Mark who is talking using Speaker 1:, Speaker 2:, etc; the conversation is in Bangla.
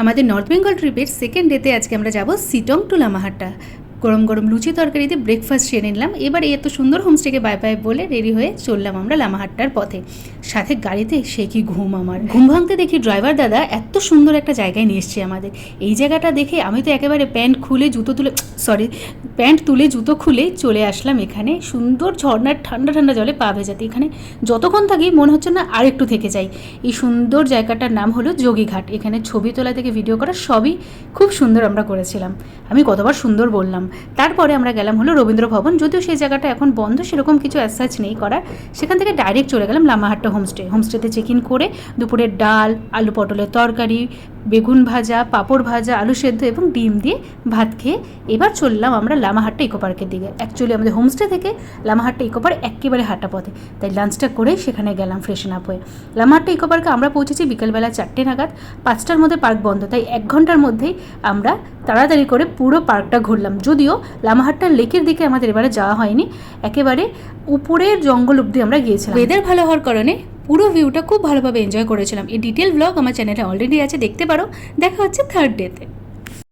Speaker 1: আমাদের নর্থ বেঙ্গল ট্রিপের সেকেন্ড ডেতে আজকে আমরা যাব সিটং টু লামাহাট্টা গরম গরম লুচি তরকারিতে ব্রেকফাস্ট সেরে নিলাম। এবার এত সুন্দর হোমস্টেকে বাই বাই বলে রেডি হয়ে চললাম আমরা লামাহাট্টার পথে। সাথে গাড়িতে সে কি ঘুম আমার। ঘুম ভাঙতে দেখি ড্রাইভার দাদা এত সুন্দর একটা জায়গায় নিয়ে এসছে আমাদের। এই জায়গাটা দেখে আমি তো একেবারে প্যান্ট খুলে জুতো তুলে সরি প্যান্ট তুলে জুতো খুলে চলে আসলাম এখানে। সুন্দর ঝর্ণার ঠান্ডা ঠান্ডা জলে পা ভেজাতে। এখানে যতক্ষণ থাকি মনে হচ্ছে না আর একটু থেকে যাই। এই সুন্দর জায়গাটার নাম হলো যোগীঘাট। এখানে ছবি তোলা থেকে ভিডিও করা সবই খুব সুন্দর আমরা করেছিলাম। আমি কতবার সুন্দর বললাম। তারপরে আমরা গেলাম হলো রবীন্দ্র ভবন, যদিও সেই জায়গাটা এখন বন্ধ, সেরকম কিছু অ্যাসাচ নেই করার। সেখান থেকে ডাইরেক্ট চলে গেলাম লামাহাট্টা হোমস্টে হোমস্টেতে চেক ইন করে দুপুরের ডাল, আলু পটলের তরকারি বেগুন ভাজা, পাঁপড় ভাজা, আলু সেদ্ধ এবং ডিম দিয়ে ভাত খেয়ে এবার চললাম আমরা লামাহাট্টা ইকো পার্কের দিকে। অ্যাকচুয়ালি আমাদের হোমস্টে থেকে লামাহাট্টা ইকো পার্ক একেবারে হাঁটা পথে। তাই লাঞ্চটা করে সেখানে গেলাম ফ্রেশন আপ হয়ে। লামাহাট্টা ইকো পার্কে আমরা পৌঁছেছি বিকেলবেলা চারটে নাগাদ। পাঁচটার মধ্যে পার্ক বন্ধ, তাই এক ঘণ্টার মধ্যেই আমরা তাড়াতাড়ি করে পুরো পার্কটা ঘুরলাম। যদিও লামাহাট্টা লেকের দিকে আমাদের এবারে যাওয়া হয়নি, একেবারে উপরের জঙ্গল অব্দি আমরা গিয়েছিলাম। ওয়েদার ভালো হওয়ার কারণে পুরো ভিউটা খুব ভালোভাবে এনজয় করেছিলাম। এই ডিটেল ব্লগ আমার চ্যানেলে অলরেডি আছে, দেখতে পারো। দেখা হচ্ছে থার্ড ডেতে